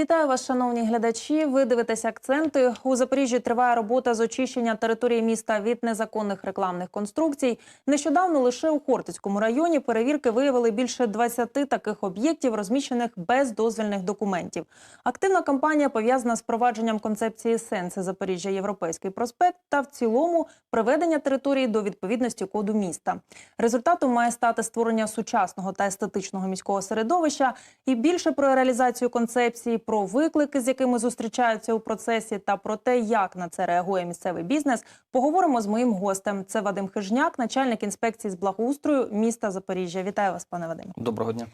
Вітаю вас, шановні глядачі. Ви дивитесь акценти. У Запоріжжі триває робота з очищення території міста від незаконних рекламних конструкцій. Нещодавно лише у Хортицькому районі перевірки виявили більше 20 таких об'єктів, розміщених без дозвільних документів. Активна кампанія пов'язана з провадженням концепції сенси Запоріжжя Європейський проспект та в цілому приведення території до відповідності коду міста. Результатом має стати створення сучасного та естетичного міського середовища і більше про реалізацію концепції, про виклики, з якими зустрічаються у процесі, та про те, як на це реагує місцевий бізнес, поговоримо з моїм гостем. Це Вадим Хижняк, начальник інспекції з благоустрою міста Запоріжжя. Вітаю вас, пане Вадиме. Доброго дня.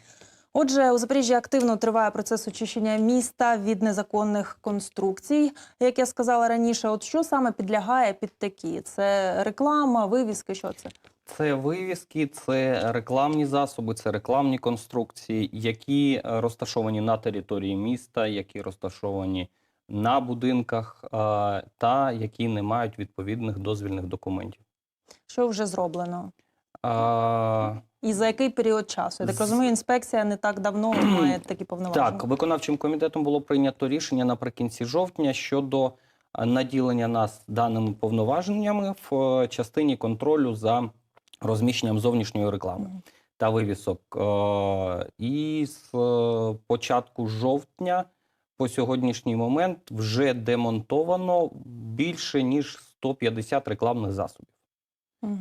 Отже, у Запоріжжі активно триває процес очищення міста від незаконних конструкцій. Як я сказала раніше, от що саме підлягає під такі? Це реклама, вивіски. Що це? Це вивіски, це рекламні засоби, це рекламні конструкції, які е, розташовані на території міста, які розташовані на будинках е, та які не мають відповідних дозвільних документів. Що вже зроблено? А, І за який період часу? Я так розумію, інспекція не так давно має такі повноваження. Так, виконавчим комітетом було прийнято рішення наприкінці жовтня щодо е, наділення нас даними повноваженнями в частині контролю за розміщенням зовнішньої реклами. Та вивісок. Е, І з е, початку жовтня по сьогоднішній момент вже демонтовано більше ніж 150 рекламних засобів.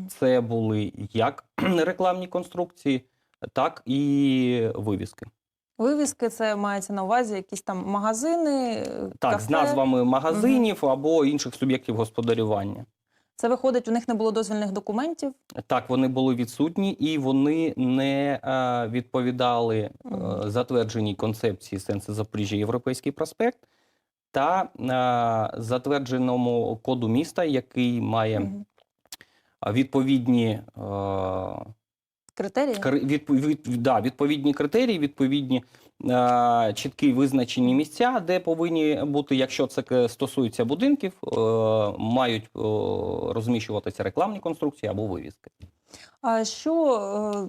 Це були як рекламні конструкції, так і вивіски. Вивіски це мається на увазі якісь там магазини. Так, кафе. з назвами магазинів або інших суб'єктів господарювання. Це виходить, у них не було дозвільних документів. Так, вони були відсутні і вони не е, відповідали е, затвердженій концепції сенсу Запоріжжя Європейський проспект та е, затвердженому коду міста, який має е, відповідні, е, Критерії? кри- від, від- да, відповідні критерії, відповідні е, чіткі визначені місця, де повинні бути, якщо це стосується будинків, е, мають е, розміщуватися рекламні конструкції або вивіски. А що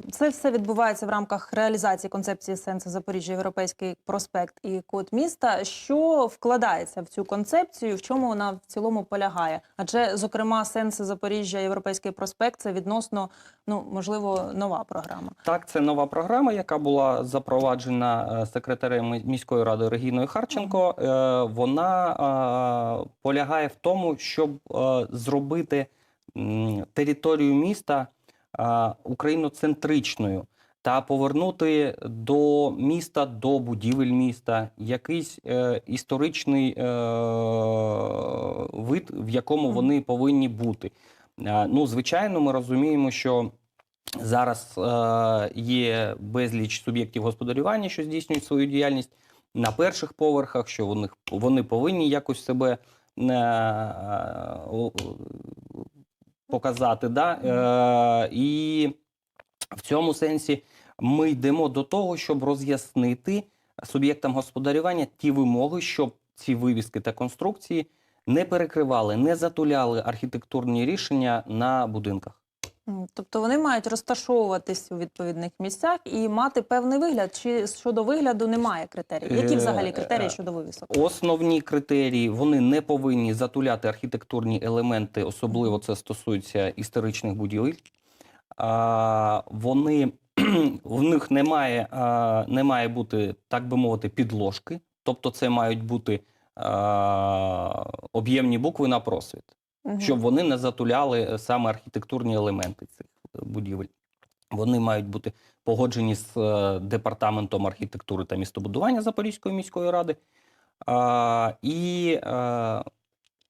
е, це все відбувається в рамках реалізації концепції сенсу Запоріжжя Європейський проспект і код міста? Що вкладається в цю концепцію? В чому вона в цілому полягає? Адже, зокрема, сенси Запоріжжя Європейський проспект це відносно ну можливо нова програма. Так, це нова програма, яка була запроваджена е, секретарем міської ради Регіною Харченко. Е, Вона е, полягає в тому, щоб зробити територію міста україноцентричною та повернути до міста, до будівель міста якийсь е, історичний е, вид, в якому вони повинні бути. Е, Ну, звичайно, ми розуміємо, що Зараз е, є безліч суб'єктів господарювання, що здійснюють свою діяльність на перших поверхах, що вони, вони повинні якось себе е, показати. Да? Е, і в цьому сенсі ми йдемо до того, щоб роз'яснити суб'єктам господарювання ті вимоги, щоб ці вивіски та конструкції не перекривали, не затуляли архітектурні рішення на будинках. Тобто вони мають розташовуватись у відповідних місцях і мати певний вигляд. Чи щодо вигляду немає критеріїв? Які Е, взагалі критерії е, щодо вивісок? Основні критерії вони не повинні затуляти архітектурні елементи, особливо це стосується історичних будівель. А, вони в них немає, а, не має бути, так би мовити, підложки, тобто це мають бути об'ємні букви на просвіт, Мгм. щоб вони не затуляли е, саме архітектурні елементи цих е, будівель. Вони мають бути погоджені з е, департаментом архітектури та містобудування Запорізької міської ради. А, і е,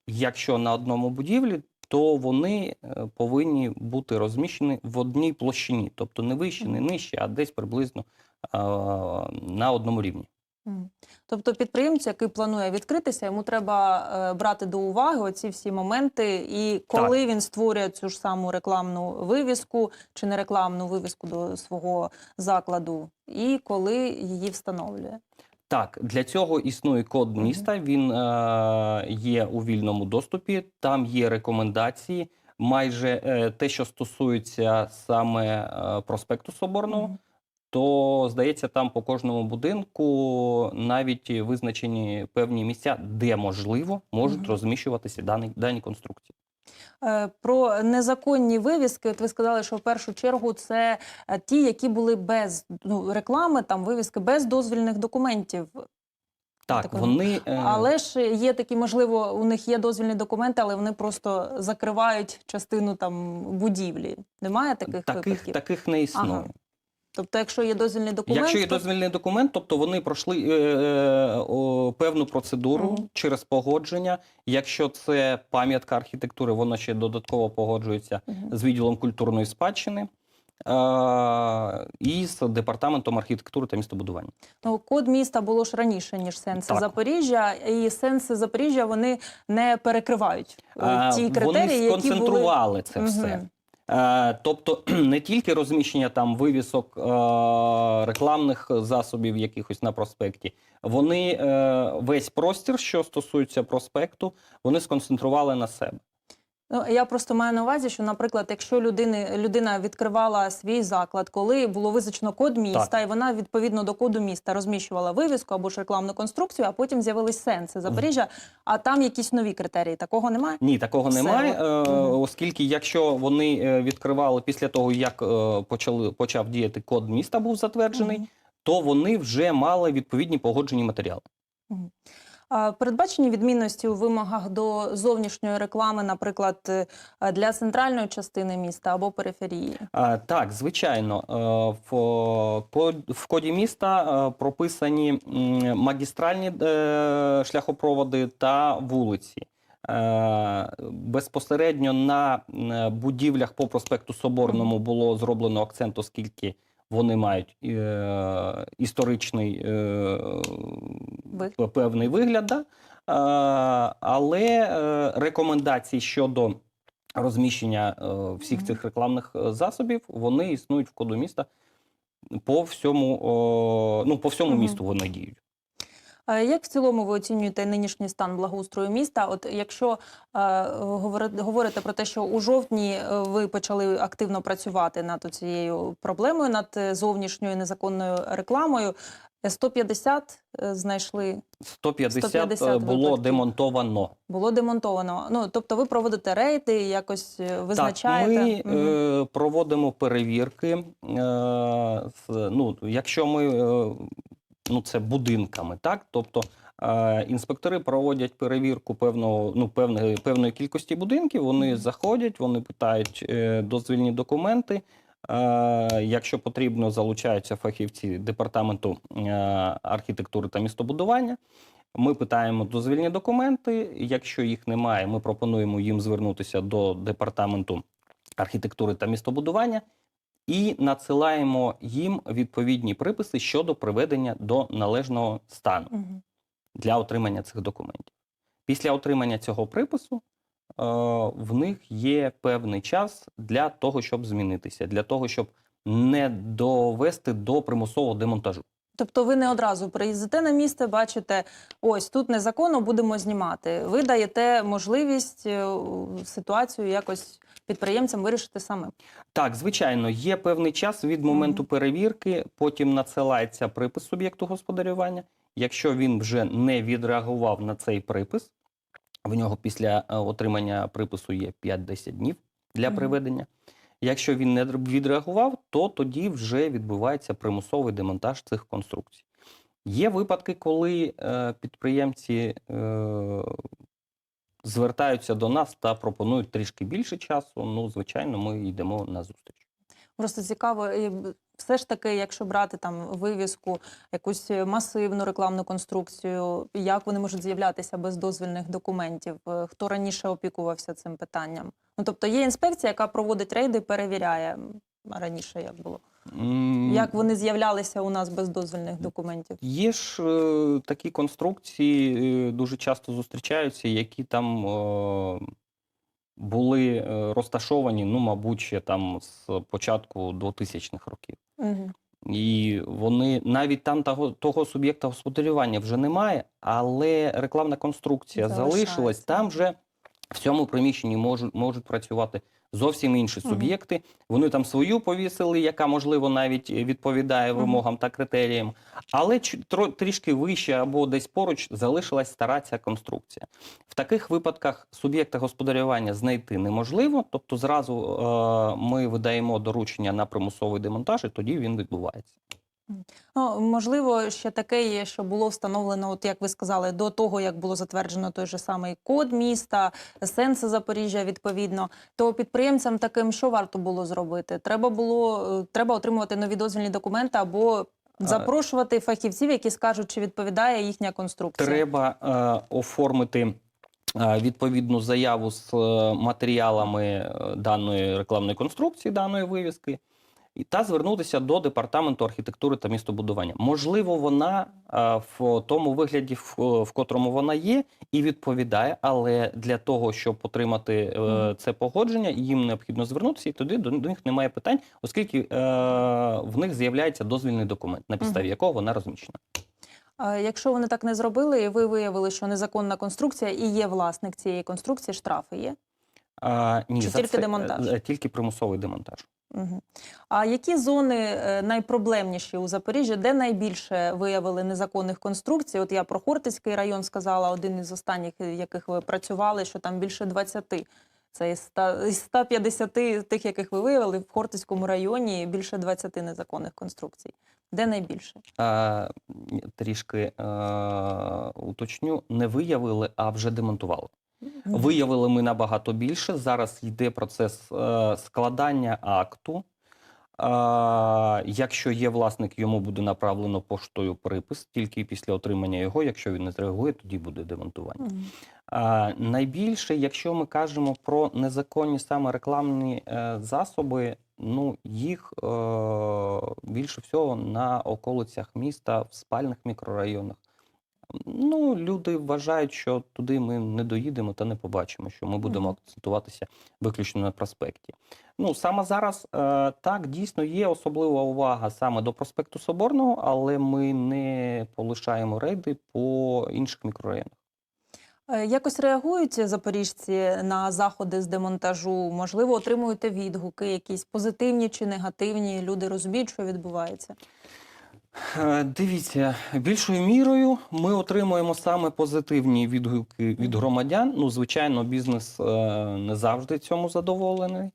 якщо на одному будівлі, то вони повинні бути розміщені в одній площині, тобто не вище, не нижче, а десь приблизно е, на одному рівні. Тобто підприємцю, який планує відкритися, йому треба е, брати до уваги оці всі моменти, і коли він створює цю ж саму рекламну вивіску чи не рекламну вивіску до свого закладу, і коли її встановлює. Так, для цього існує код міста. Він е, є у вільному доступі. Там є рекомендації. Майже е, те, що стосується саме е, проспекту Соборного. То здається, там по кожному будинку навіть визначені певні місця, де можливо можуть Мгм. розміщуватися дані, дані конструкції. Е, Про незаконні вивіски, от ви сказали, що в першу чергу це е, ті, які були без ну, реклами, там вивіски без дозвільних документів. Так, Так, вони е, Але ж є такі, можливо, у них є дозвільні документи, але вони просто закривають частину там будівлі. Немає таких, таких, випадків? таких не існує. Ага. Тобто, якщо є дозвільний документ, Якщо є то- дозвільний документ, тобто вони пройшли е, е, о, певну процедуру Мгм. через через погодження. Якщо це пам'ятка архітектури, вона ще додатково погоджується Мгм. з відділом культурної спадщини е, і з департаментом архітектури та містобудування. Ну, код міста було ж раніше, ніж сенси Так. Запоріжжя, і сенси Запоріжжя вони не перекривають е, Е, ті критерії, вони які були. сконцентрували це все. Тобто не тільки розміщення там вивісок е, рекламних засобів якихось на проспекті, вони е, весь простір, що стосується проспекту, вони сконцентрували на себе. Ну, я просто маю на увазі, що, наприклад, якщо людини, людина відкривала свій заклад, коли було визначено код міста, і вона відповідно до коду міста розміщувала вивіску або ж рекламну конструкцію, а потім з'явились сенси Запоріжжя, а там якісь нові критерії. Такого немає? Ні, такого Все, немає, е, оскільки якщо вони е, відкривали після того, як е, почали почав діяти код міста, був затверджений, Мгм. то вони вже мали відповідні погоджені матеріали. А Передбачені відмінності у вимогах до зовнішньої реклами, наприклад, е, для центральної частини міста або периферії. Так, звичайно, е, в, ко- коді міста е, прописані магістральні шляхопроводи та вулиці. Безпосередньо на будівлях по проспекту Соборному було зроблено акцент, оскільки вони мають е, історичний е, певний вигляд. Да? Е, але е, рекомендації щодо розміщення е, всіх цих рекламних е, засобів, вони існують в коду міста по всьому, о, ну, по всьому місту вони діють. Як в цілому ви оцінюєте нинішній стан благоустрою міста? От якщо е, говори- говорите про те, що у жовтні е, ви почали активно працювати над цією проблемою, над е, зовнішньою незаконною рекламою, е, 150 е, знайшли, 150, 150 е, було випадків. демонтовано. було демонтовано. Ну тобто, ви проводите рейди, якось визначаєте. Так, ми Мгм. е, проводимо перевірки. Е, ну, якщо ми е, ну, це будинками, так? Тобто е, інспектори проводять перевірку певного, ну, певної, певної кількості будинків, вони заходять, вони питають е, дозвільні документи. Е, Якщо потрібно, залучаються фахівці департаменту е, архітектури та містобудування. Ми питаємо дозвільні документи. Якщо їх немає, ми пропонуємо їм звернутися до департаменту архітектури та містобудування і надсилаємо їм відповідні приписи щодо приведення до належного стану для отримання цих документів. Після отримання цього припису е, в них є певний час для того, щоб змінитися, для того, щоб не довести до примусового демонтажу. Тобто ви не одразу приїздите на місце, бачите, ось тут незаконно будемо знімати. Ви даєте можливість е, ситуацію якось підприємцям вирішити самим. Так, звичайно, є певний час від моменту перевірки, потім надсилається припис суб'єкту господарювання. Якщо він вже не відреагував на цей припис, в нього після е, отримання припису є 5-10 днів для приведення. Якщо він не відреагував, то тоді вже відбувається примусовий демонтаж цих конструкцій. Є випадки, коли е, підприємці е, звертаються до нас та пропонують трішки більше часу. Ну, звичайно, ми йдемо на зустріч. Просто цікаво, все ж таки, якщо брати там вивіску, якусь масивну рекламну конструкцію, як вони можуть з'являтися без дозвільних документів? Е, Хто раніше опікувався цим питанням? Ну тобто є інспекція, яка проводить рейди, перевіряє раніше, як було. Як вони з'являлися у нас без дозвільних документів? Є ж е, такі конструкції, е, дуже часто зустрічаються, які там е, були е, розташовані, ну, мабуть, ще там з початку 2000-х років. Угу. І вони навіть там того, того суб'єкта господарювання вже немає, але рекламна конструкція Залишається. залишилась. Там вже В цьому приміщенні можуть, можуть працювати зовсім інші суб'єкти. Вони там свою повісили, яка можливо навіть відповідає Мгм. вимогам та критеріям, але трішки вище або десь поруч залишилась стара ця конструкція. В таких випадках суб'єкта господарювання знайти неможливо, тобто зразу е, ми видаємо доручення на примусовий демонтаж, і тоді він відбувається. Ну, можливо, ще таке є, що було встановлено, от як ви сказали, до того, як було затверджено той же самий код міста, сенси Запоріжжя відповідно. То підприємцям таким що варто було зробити? Треба було е, треба отримувати нові дозвільні документи або запрошувати фахівців, які скажуть, чи відповідає їхня конструкція. Треба е, оформити е, відповідну заяву з е, матеріалами даної рекламної конструкції, даної вивіски, та звернутися до департаменту архітектури та містобудування. Можливо, вона в тому вигляді, в, котрому вона є, і відповідає, але для того, щоб отримати е, це погодження, їм необхідно звернутися, і тоді до, до них немає питань, оскільки е, в них з'являється дозвільний документ, на підставі якого вона розміщена. Якщо вони так не зробили, і ви виявили, що незаконна конструкція і є власник цієї конструкції, штрафи є. А, ні, Чи тільки це, демонтаж? е, Тільки примусовий демонтаж. Угу. А які зони е, найпроблемніші у Запоріжжі, де найбільше виявили незаконних конструкцій? От я про Хортицький район сказала, один із останніх, яких ви працювали, що там більше 20. Це із 100 150 тих, яких ви виявили, в Хортицькому районі більше 20 незаконних конструкцій. Де найбільше? А, трішки е, уточню, не виявили, а вже демонтували. Виявили ми набагато більше. Зараз йде процес е, складання акту. А, якщо є власник, йому буде направлено поштою припис, тільки після отримання його. Якщо він не зреагує, тоді буде демонтування. А, найбільше, якщо ми кажемо про незаконні саме рекламні е, засоби, ну їх е, більше всього на околицях міста в спальних мікрорайонах. Ну, люди вважають, що туди ми не доїдемо та не побачимо, що ми будемо акцентуватися виключно на проспекті. Ну, саме зараз е, так дійсно є особлива увага саме до проспекту Соборного, але ми не полишаємо рейди по інших мікрорайонах. Е, Якось реагують запоріжці на заходи з демонтажу? Можливо, отримуєте відгуки, якісь позитивні чи негативні? Люди розуміють, що відбувається. Е, Дивіться, більшою мірою ми отримуємо саме позитивні відгуки від громадян. Ну, звичайно, бізнес е, не завжди цьому задоволений,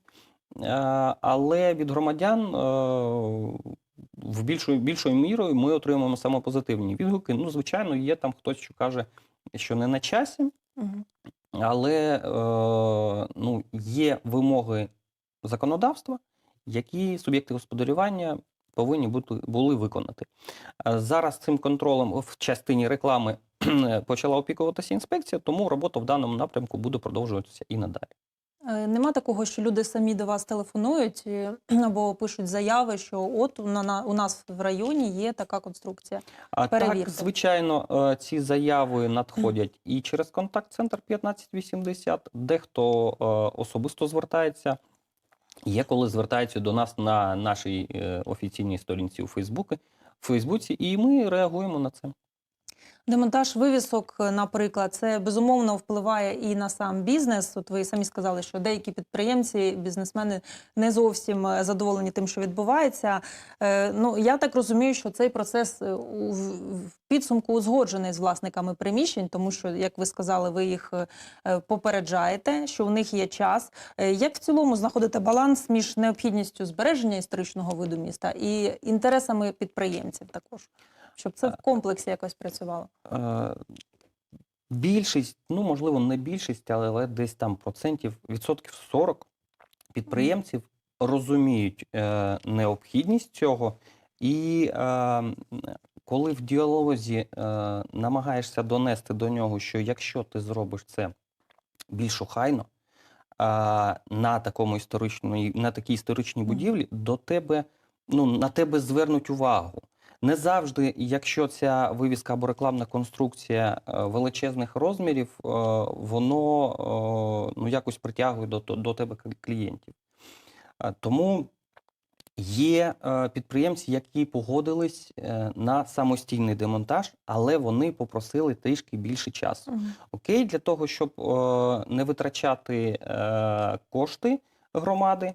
Е, але від громадян в більшою, більшою мірою ми отримуємо саме позитивні відгуки. Ну, звичайно, є там хтось, що каже, що не на часі, але ну, є вимоги законодавства, які суб'єкти господарювання повинні бути були виконати. Зараз цим контролем в частині реклами почала опікуватися інспекція, тому робота в даному напрямку буде продовжуватися і надалі. Е, Нема такого, що люди самі до вас телефонують або пишуть заяви, що от у нас в районі є така конструкція. А так, звичайно, е, ці заяви надходять і через контакт-центр 1580, дехто е, особисто звертається. Є коли звертаються до нас на нашій е, офіційній сторінці у Фейсбуці, Фейсбуці, і ми реагуємо на це. Демонтаж вивісок, е, наприклад, це безумовно впливає і на сам бізнес. От ви самі сказали, що деякі підприємці, бізнесмени не зовсім е, задоволені тим, що відбувається. Е, Ну я так розумію, що цей процес у підсумку узгоджений з власниками приміщень, тому що, як ви сказали, ви їх попереджаєте, що у них є час. Як в цілому знаходите баланс між необхідністю збереження історичного виду міста і інтересами підприємців також, щоб це в комплексі якось працювало? Е, Більшість, ну можливо, не більшість, але, але десь там процентів, відсотків 40 підприємців розуміють е, необхідність цього. І е, коли в діалозі е, намагаєшся донести до нього, що якщо ти зробиш це більш охайно, а, на такому історичній, на такій історичній будівлі, до тебе, ну, на тебе звернуть увагу. Не завжди, якщо ця вивіска або рекламна конструкція е, величезних розмірів, е, воно е, ну, якось притягує до, до тебе клієнтів. Тому Є підприємці, які погодились на самостійний демонтаж, але вони попросили трішки більше часу. Окей, для того, щоб не витрачати кошти громади,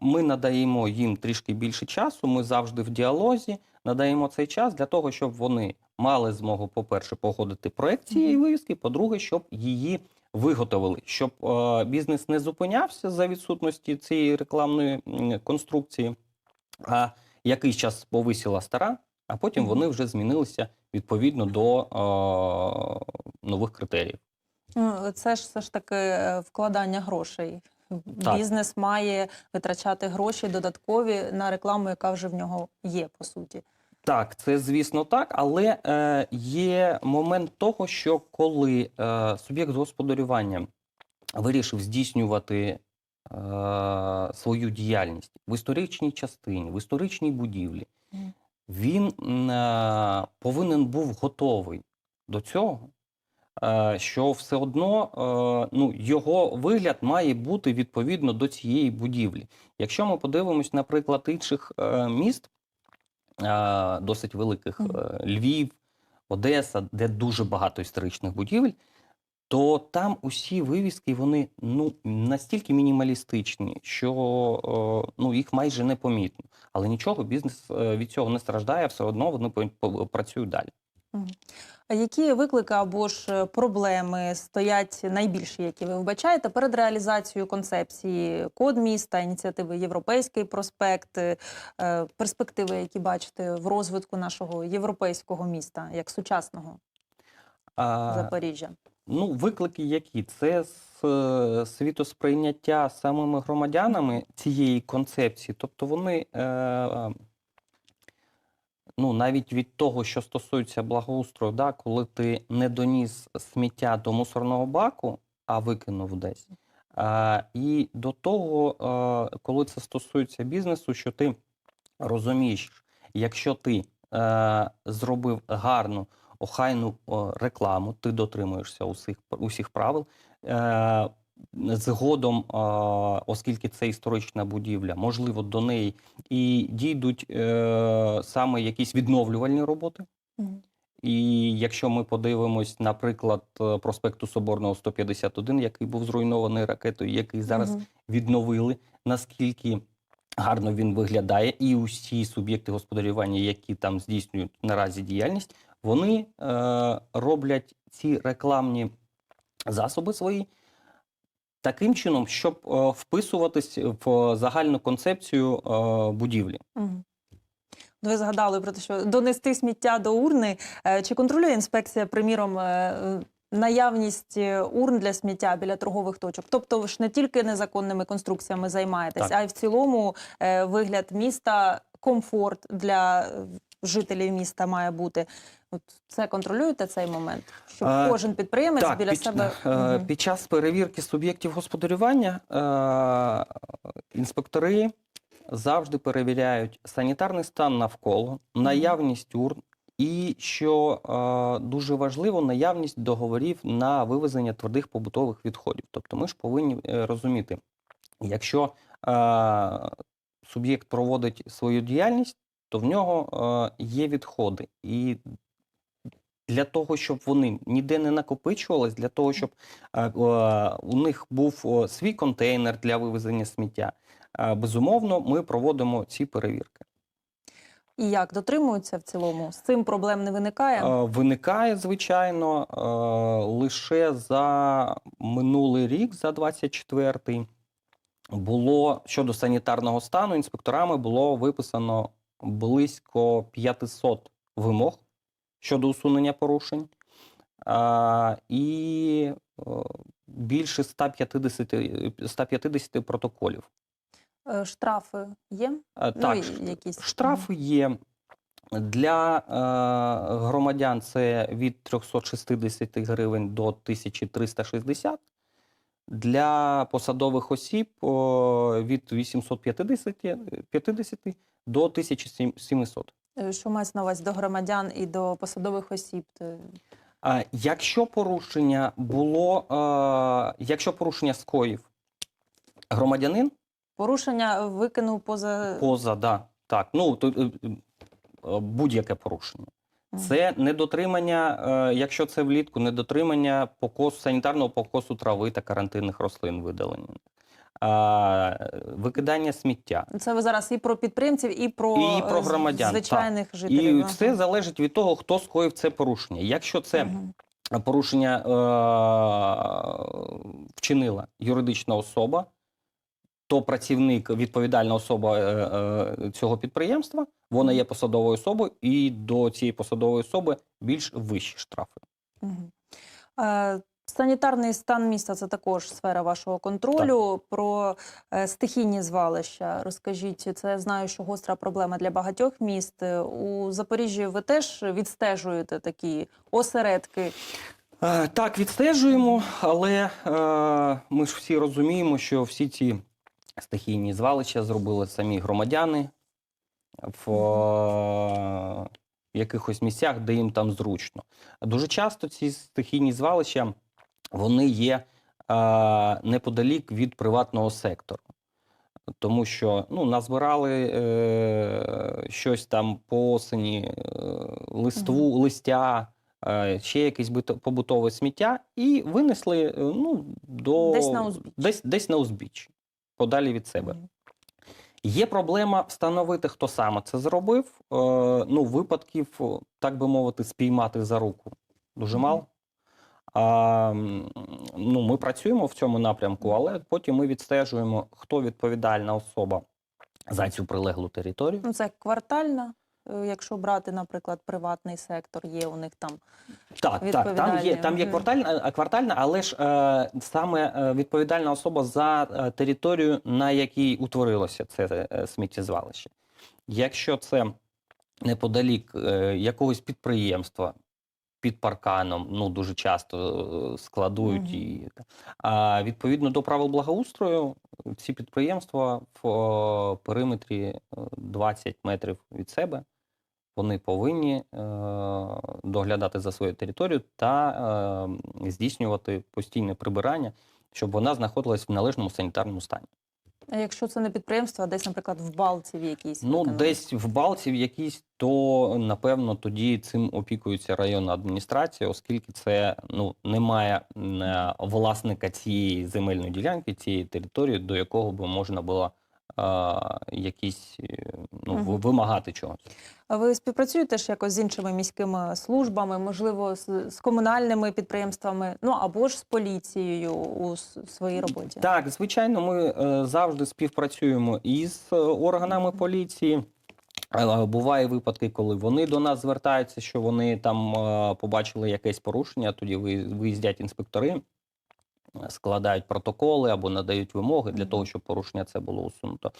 ми надаємо їм трішки більше часу. Ми завжди в діалозі надаємо цей час для того, щоб вони мали змогу, по-перше, погодити проект цієї вивіски, по-друге, щоб її виготовили, щоб е, бізнес не зупинявся за відсутності цієї рекламної конструкції, а якийсь час повисіла стара, а потім вони вже змінилися відповідно до е, нових критеріїв. Ну, Це ж все ж таки е, вкладання грошей. Так. Бізнес має витрачати гроші додаткові на рекламу, яка вже в нього є, по суті. Так, це звісно так, але е, є момент того, що коли е, суб'єкт господарювання вирішив здійснювати е, свою діяльність в історичній частині, в історичній будівлі, він е, повинен був готовий до цього, що все одно е, ну, його вигляд має бути відповідно до цієї будівлі. Якщо ми подивимось, наприклад, інших е, міст, е, досить великих, е, Львів, Одеса, де дуже багато історичних будівель, то там усі вивіски вони ну настільки мінімалістичні, що е, ну їх майже не помітно. Але нічого, бізнес е, від цього не страждає, все одно вони працюють далі. А які виклики або ж е, проблеми стоять найбільші, які ви вбачаєте перед реалізацією концепції код міста, ініціативи Європейський проспект, е, е, перспективи, які бачите в розвитку нашого європейського міста як сучасного А, Запоріжжя? Ну, виклики які? Це світосприйняття самими громадянами цієї концепції. Тобто вони е, ну, навіть від того, що стосується благоустрою, да, коли ти не доніс сміття до мусорного баку, а викинув десь. А, і до того, е, коли це стосується бізнесу, що ти розумієш, якщо ти е, зробив гарну охайну рекламу, ти дотримуєшся усіх, усіх правил. Е, згодом, оскільки це історична будівля, можливо, до неї і дійдуть е, саме якісь відновлювальні роботи. І якщо ми подивимось, наприклад, е, проспекту Соборного 151, який був зруйнований ракетою, який зараз Мгм. відновили, наскільки гарно він виглядає, і усі суб'єкти господарювання, які там здійснюють наразі діяльність, вони е, роблять ці рекламні засоби свої таким чином, щоб е, вписуватись в загальну концепцію е, будівлі. Мгм. Ви згадали про те, що донести сміття до урни. Е, Чи контролює інспекція, приміром, наявність урн для сміття біля торгових точок? Тобто ви ж не тільки незаконними конструкціями займаєтесь, Так. а й в цілому вигляд міста, комфорт для жителів міста має бути. От це контролюєте цей момент, щоб кожен підприємець біля під, себе е, Мгм. під час перевірки суб'єктів господарювання е, інспектори завжди перевіряють санітарний стан навколо, наявність урн, і що е, дуже важливо, наявність договорів на вивезення твердих побутових відходів. Тобто ми ж повинні е, розуміти, якщо е, суб'єкт проводить свою діяльність, то в нього е, є відходи. І для того, щоб вони ніде не накопичувались, для того, щоб е, е, у них був свій контейнер для вивезення сміття, безумовно, ми проводимо ці перевірки. і як дотримуються в цілому? З цим проблем не виникає? Виникає, звичайно, лише за минулий рік, за 24-й, було щодо санітарного стану, інспекторами було виписано близько 500 вимог щодо усунення порушень. І е, більше 150, 150 протоколів. Е, Штрафи є? Е, Так, ну, якісь штрафи є. Для е, громадян це від 360 гривень до 1360. Для посадових осіб від 850 50 до 1700. Е, Що мається на увазі до громадян і до посадових осіб? А якщо порушення було, е, якщо порушення скоїв громадянин, Порушення викинув поза Поза, да, так. Ну, то, е, е, будь-яке порушення. Це недотримання, е, якщо це влітку, недотримання покосу, санітарного покосу трави та карантинних рослин видалення. Викидання сміття. Це ви зараз і про підприємців, і про, І про е, громадян, звичайних жителів. І все залежить від того, хто скоїв це порушення. Якщо це Мгм. порушення е- вчинила юридична особа, то працівник, відповідальна особа е- е- цього підприємства, вона є посадовою особою, і до цієї посадової особи більш вищі штрафи. Е, Санітарний стан міста це також сфера вашого контролю. Про е, стихійні звалища розкажіть. Це я знаю, що гостра проблема для багатьох міст. У Запоріжжі ви теж відстежуєте такі осередки. Так, відстежуємо, але е, ми ж всі розуміємо, що всі ці стихійні звалища зробили самі громадяни в е, якихось місцях, де їм там зручно. Дуже часто ці стихійні звалища вони є е, неподалік від приватного сектору. Тому що ну, назбирали е, щось там по осені, е, листву, листя, е, ще якесь побутове сміття, і винесли е, ну, до Десь на узбіччі. десь, десь на узбіччі, подалі від себе. Є проблема встановити, хто саме це зробив. Е, ну, випадків, так би мовити, спіймати за руку дуже мало. А, ну, ми працюємо в цьому напрямку, але потім ми відстежуємо, хто відповідальна особа за цю прилеглу територію. Ну, це квартальна. Е, Якщо брати, наприклад, приватний сектор, є у них там Так, так, там є, там є квартальна, а квартальна, але ж е, саме е, відповідальна особа за е, територію, на якій утворилося це е, сміттєзвалище. Якщо це неподалік е, якогось підприємства під парканом, ну дуже часто е, складують і а відповідно до правил благоустрою, ці підприємства в е, периметрі е, 20 метрів від себе вони повинні е, доглядати за свою територію та е, здійснювати постійне прибирання, щоб вона знаходилась в належному санітарному стані. А якщо це не підприємство, а десь, наприклад, в Балці в якійсь Ну, виконано? десь в Балці в якійсь, то напевно тоді цим опікується районна адміністрація, оскільки це ну немає е, власника цієї земельної ділянки, цієї території, до якого би можна було якісь е, ну, ви- вимагати чогось. А ви співпрацюєте ж якось з іншими міськими службами, можливо, з, з комунальними підприємствами, ну або ж з поліцією у своїй роботі? Так, звичайно, ми е, завжди співпрацюємо із е, органами поліції. Буває випадки, коли вони до нас звертаються, що вони там побачили якесь порушення, тоді ви- виїздять інспектори, складають протоколи або надають вимоги для того, щоб порушення це було усунуто.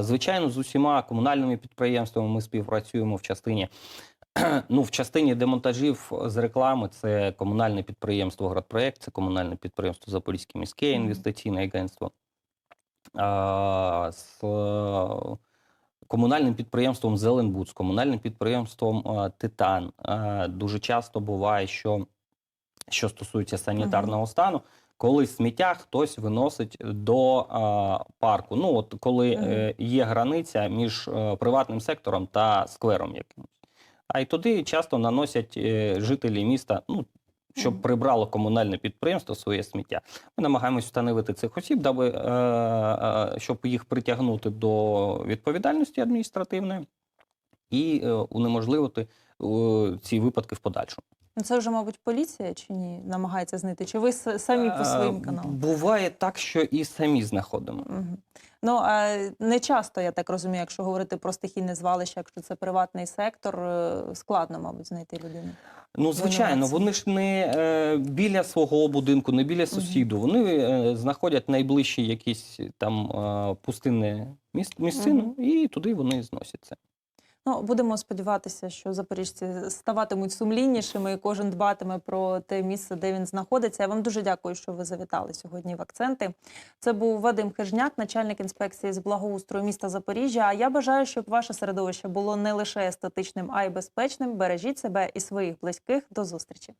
Звичайно, з усіма комунальними підприємствами ми співпрацюємо в частині. Ну, в частині демонтажів з реклами це комунальне підприємство «Градпроект», це комунальне підприємство Запорізьке міське інвестиційне агентство. А, з е, комунальним підприємством Зеленбуд, з комунальним підприємством е, Титан. Е, Дуже часто буває, що, що стосується санітарного стану, коли сміття хтось виносить до е, парку. Ну, от коли е, є границя між е, приватним сектором та сквером якимось. А й туди часто наносять е, жителі міста, ну, щоб прибрало комунальне підприємство своє сміття. Ми намагаємось встановити цих осіб, даби, е, е, щоб їх притягнути до відповідальності адміністративної і е, унеможливити е, ці випадки в подальшому. Ну, Це вже, мабуть, поліція чи ні? Намагається знайти? Чи ви самі по своїм Е, каналам? Буває так, що і самі знаходимо. Мгм. Ну, а не часто, я так розумію, якщо говорити про стихійне звалище, якщо це приватний сектор, е, складно, мабуть, знайти людину. Ну, звичайно, вони ж не е, біля свого будинку, не біля сусіду. Вони е, знаходять найближчі якісь там е, пустинне міс- місцину, і туди вони зносяться. Ну, будемо сподіватися, що запоріжці ставатимуть сумліннішими і кожен дбатиме про те місце, де він знаходиться. Я вам дуже дякую, що ви завітали сьогодні в акценти. Це був Вадим Хижняк, начальник інспекції з благоустрою міста Запоріжжя. А я бажаю, щоб ваше середовище було не лише естетичним, а й безпечним. Бережіть себе і своїх близьких. До зустрічі.